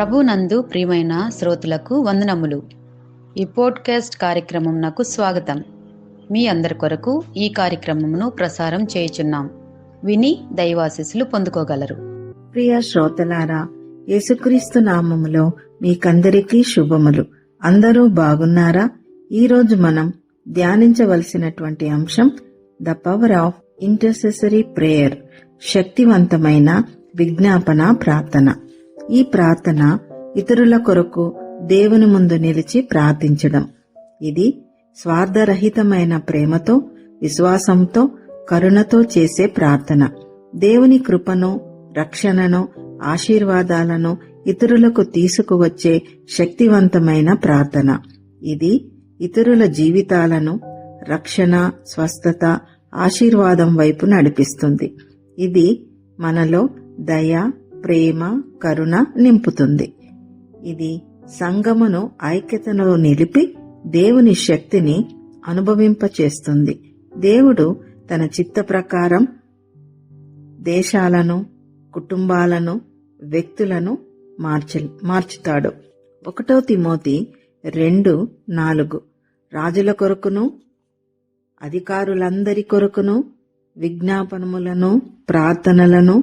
ప్రభునందు ప్రియమైన శ్రోతలకు వందనములు. ఈ పోడ్కాస్ట్ కార్యక్రమం నాకు స్వాగతం. మీ అందరి కొరకు ఈ కార్యక్రమమును ప్రసారం చేయుచున్నాం. విని దైవాశీస్సులు పొందుకోగలరు. ప్రియ శ్రోతలారా యేసుక్రీస్తు నామములో మీకందరికీ శుభములు. అందరూ బాగున్నారా? ఈరోజు మనం ధ్యానించవలసినటువంటి అంశం the power of intercessory prayer శక్తివంతమైన విజ్ఞాపన ప్రార్థన. ఈ ప్రార్థన ఇతరుల కొరకు దేవుని ముందు నిలిచి ప్రార్థించడం. ఇది స్వార్థరహితమైన ప్రేమతో విశ్వాసంతో కరుణతో చేసే ప్రార్థన. దేవుని కృపను రక్షణను ఆశీర్వాదాలను ఇతరులకు తీసుకువచ్చే శక్తివంతమైన ప్రార్థన. ఇది ఇతరుల జీవితాలను రక్షణ స్వస్థత ఆశీర్వాదం వైపు నడిపిస్తుంది. ఇది మనలో దయ ప్రేమ కరుణ నింపుతుంది. ఇది సంగమును ఐక్యతను నిలిపి దేవుని శక్తిని అనుభవింపచేస్తుంది. దేవుడు తన చిత్త ప్రకారం దేశాలను కుటుంబాలను వ్యక్తులను మార్చ మార్చుతాడు. ఒకటో తిమోతి రెండు నాలుగు. రాజుల కొరకును అధికారులందరి కొరకును విజ్ఞాపనములను ప్రార్థనలను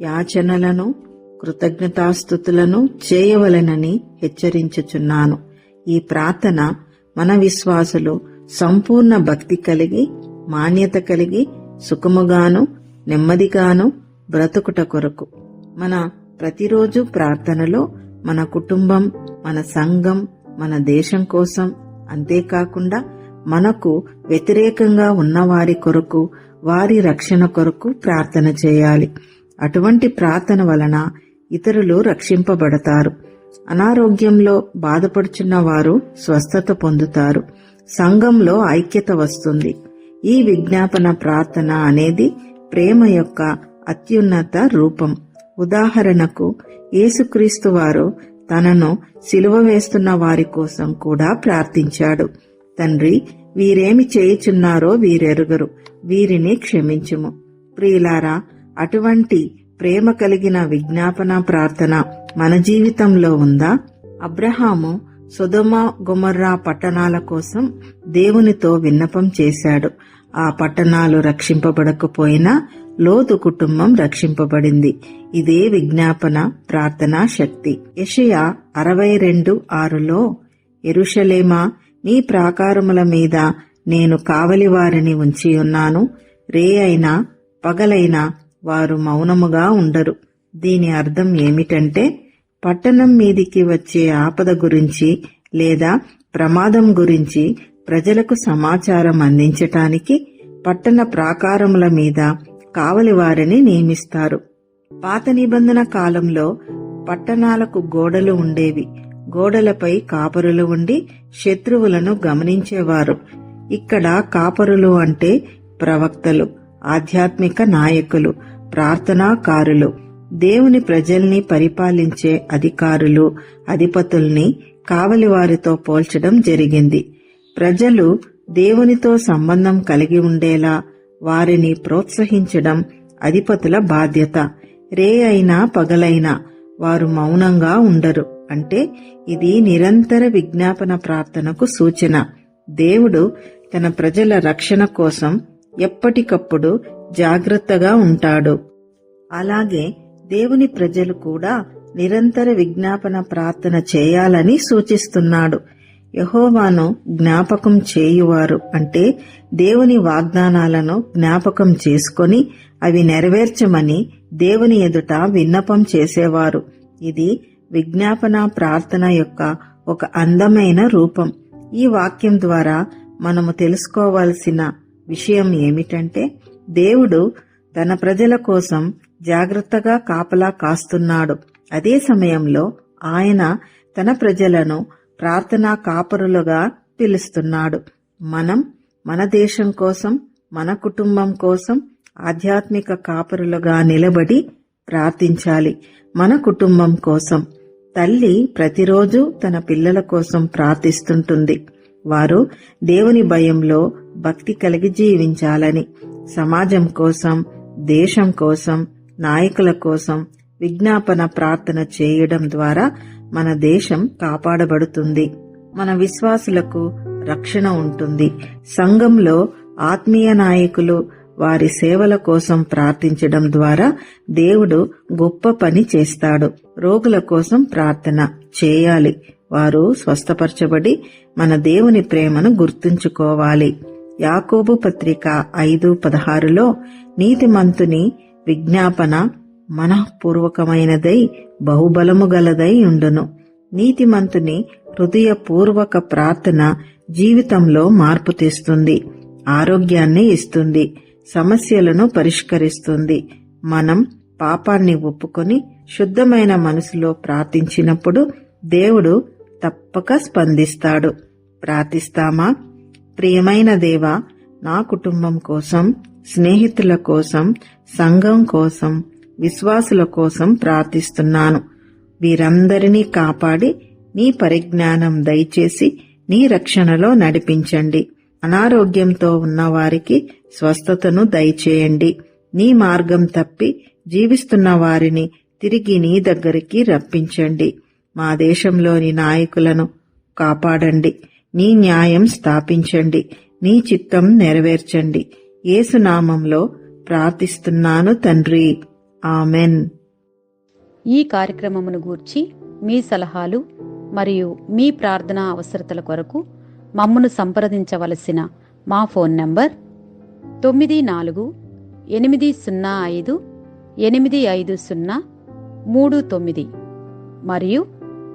యాచనలను కృతజ్ఞతాస్థుతులను చేయవలెనని హెచ్చరించుచున్నాను. ఈ ప్రార్థన మన విశ్వాసులు సంపూర్ణ భక్తి కలిగి మాన్యత కలిగి సుఖముగాను నెమ్మదిగాను బ్రతుకుట కొరకు. మన ప్రతిరోజు ప్రార్థనలో మన కుటుంబం మన సంఘం మన దేశం కోసం అంతేకాకుండా మనకు వ్యతిరేకంగా ఉన్నవారి కొరకు వారి రక్షణ కొరకు ప్రార్థన చేయాలి. అటువంటి ప్రార్థన వలన ఇతరులు రక్షింపబడతారు. అనారోగ్యంలో బాధపడుచున్న వారు స్వస్థత పొందుతారు. సంఘంలో ఐక్యత వస్తుంది. ఈ విజ్ఞాపన ప్రార్థన అనేది ప్రేమ యొక్క అత్యున్నత రూపం. ఉదాహరణకు యేసుక్రీస్తు వారు తనను సిలువ వేస్తున్న వారి కోసం కూడా ప్రార్థించాడు. తండ్రి వీరేమి చేయుచున్నారో వీరెరుగరు. వీరిని క్షమించుము. ప్రియులారా అటువంటి ప్రేమ కలిగిన విజ్ఞాపన ప్రార్థన మన జీవితంలో ఉందా? అబ్రహాము సుధమ గుమర్రా పట్టణాల కోసం దేవునితో విన్నపం చేశాడు. ఆ పట్టణాలు రక్షింపబడకపోయినా లోతు కుటుంబం రక్షింపబడింది. ఇదే విజ్ఞాపన ప్రార్థనా శక్తి. యషయా అరవై రెండు ఆరులో ఎరుషలేమా నీ ప్రాకారముల మీద నేను కావలివారిని ఉంచియున్నాను. ఉంచి ఉన్నాను రే అయినా పగలైనా వారు మౌనముగా ఉండరు. దీని అర్థం ఏమిటంటే పట్టణం మీదికి వచ్చే ఆపద గురించి లేదా ప్రమాదం గురించి ప్రజలకు సమాచారం అందించటానికి పట్టణ ప్రాకారముల మీద కావలి వారిని నియమిస్తారు. పాత నిబంధన కాలంలో పట్టణాలకు గోడలు ఉండేవి. గోడలపై కాపరులు ఉండి శత్రువులను గమనించేవారు. ఇక్కడ కాపరులు అంటే ప్రవక్తలు. ఆధ్యాత్మిక నాయకులు ప్రార్థనాకారులు దేవుని ప్రజల్ని పరిపాలించే అధికారులు అధిపతుల్ని కావలివారితో పోల్చడం జరిగింది. ప్రజలు దేవునితో సంబంధం కలిగి ఉండేలా వారిని ప్రోత్సహించడం అధిపతుల బాధ్యత. రే అయినా పగలైనా వారు మౌనంగా ఉండరు. అంటే ఇది నిరంతర విజ్ఞాపన ప్రార్థనకు సూచన. దేవుడు తన ప్రజల రక్షణ కోసం ఎప్పటికప్పుడు జాగ్రత్తగా ఉంటాడు. అలాగే దేవుని ప్రజలు కూడా నిరంతర విజ్ఞాపన ప్రార్థన చేయాలని సూచిస్తున్నాడు. యహోవాను జ్ఞాపకం చేయువారు అంటే దేవుని వాగ్దానాలను జ్ఞాపకం చేసుకొని అవి నెరవేర్చమని దేవుని ఎదుట విన్నపం చేసేవారు. ఇది విజ్ఞాపన ప్రార్థన యొక్క ఒక అందమైన రూపం. ఈ వాక్యం ద్వారా మనము తెలుసుకోవాల్సిన విషయం ఏమిటంటే దేవుడు తన ప్రజల కోసం జాగ్రత్తగా కాపలా కాస్తున్నాడు. అదే సమయంలో ఆయన తన ప్రజలను ప్రార్థనా కాపరులుగా పిలుస్తున్నాడు. మనం మన దేశం కోసం మన కుటుంబం కోసం ఆధ్యాత్మిక కాపరులుగా నిలబడి ప్రార్థించాలి. మన కుటుంబం కోసం. తల్లి ప్రతిరోజు తన పిల్లల కోసం ప్రార్థిస్తుంటుంది. వారు దేవుని భయంలో భక్తి కలిగి జీవించాలని. సమాజం కోసం దేశం కోసం నాయకుల కోసం విజ్ఞాపన ప్రార్థన చేయడం ద్వారా మన దేశం కాపాడబడుతుంది. మన విశ్వాసులకు రక్షణ ఉంటుంది. సంఘంలో ఆత్మీయ నాయకులు వారి సేవల కోసం ప్రార్థించడం ద్వారా దేవుడు గొప్ప పని చేస్తాడు. రోగుల కోసం ప్రార్థన చేయాలి. వారు స్వస్థపరచబడి మన దేవుని ప్రేమను గుర్తుంచుకోవాలి. యాకోబు పత్రిక ఐదు పదహారులో నీతిమంతుని విజ్ఞాపన మనఃపూర్వకమైనదై బహుబలము గలదై ఉండును. నీతిమంతుని హృదయపూర్వక ప్రార్థన జీవితంలో మార్పు తెస్తుంది ఆరోగ్యాన్ని ఇస్తుంది సమస్యలను పరిష్కరిస్తుంది. మనం పాపాన్ని ఒప్పుకొని శుద్ధమైన మనసులో ప్రార్థించినప్పుడు దేవుడు తప్పక స్పందిస్తాడు. ప్రార్థిస్తామా? ప్రియమైన దేవా నా కుటుంబం కోసం స్నేహితుల కోసం సంఘం కోసం విశ్వాసుల కోసం ప్రార్థిస్తున్నాను. వీరందరినీ కాపాడి నీ పరిజ్ఞానం దయచేసి నీ రక్షణలో నడిపించండి. అనారోగ్యంతో ఉన్న వారికి స్వస్థతను దయచేయండి. నీ మార్గం తప్పి జీవిస్తున్న వారిని తిరిగి నీ దగ్గరికి రప్పించండి. మా దేశంలోని నాయకులను కాపాడండి. నీ న్యాయం స్థాపించండి. నీ చిత్తం నెరవేర్చండి. యేసునామంలో ప్రార్థిస్తున్నాను తండ్రి. ఆమెన్. ఈ కార్యక్రమమును గూర్చి మీ సలహాలు మరియు మీ ప్రార్థనా అవసరతల కొరకు మమ్మను సంప్రదించవలసిన మా ఫోన్ నంబర్ తొమ్మిది నాలుగు ఎనిమిది సున్నా ఐదు ఎనిమిది ఐదు సున్నా మూడు తొమ్మిది. మరియు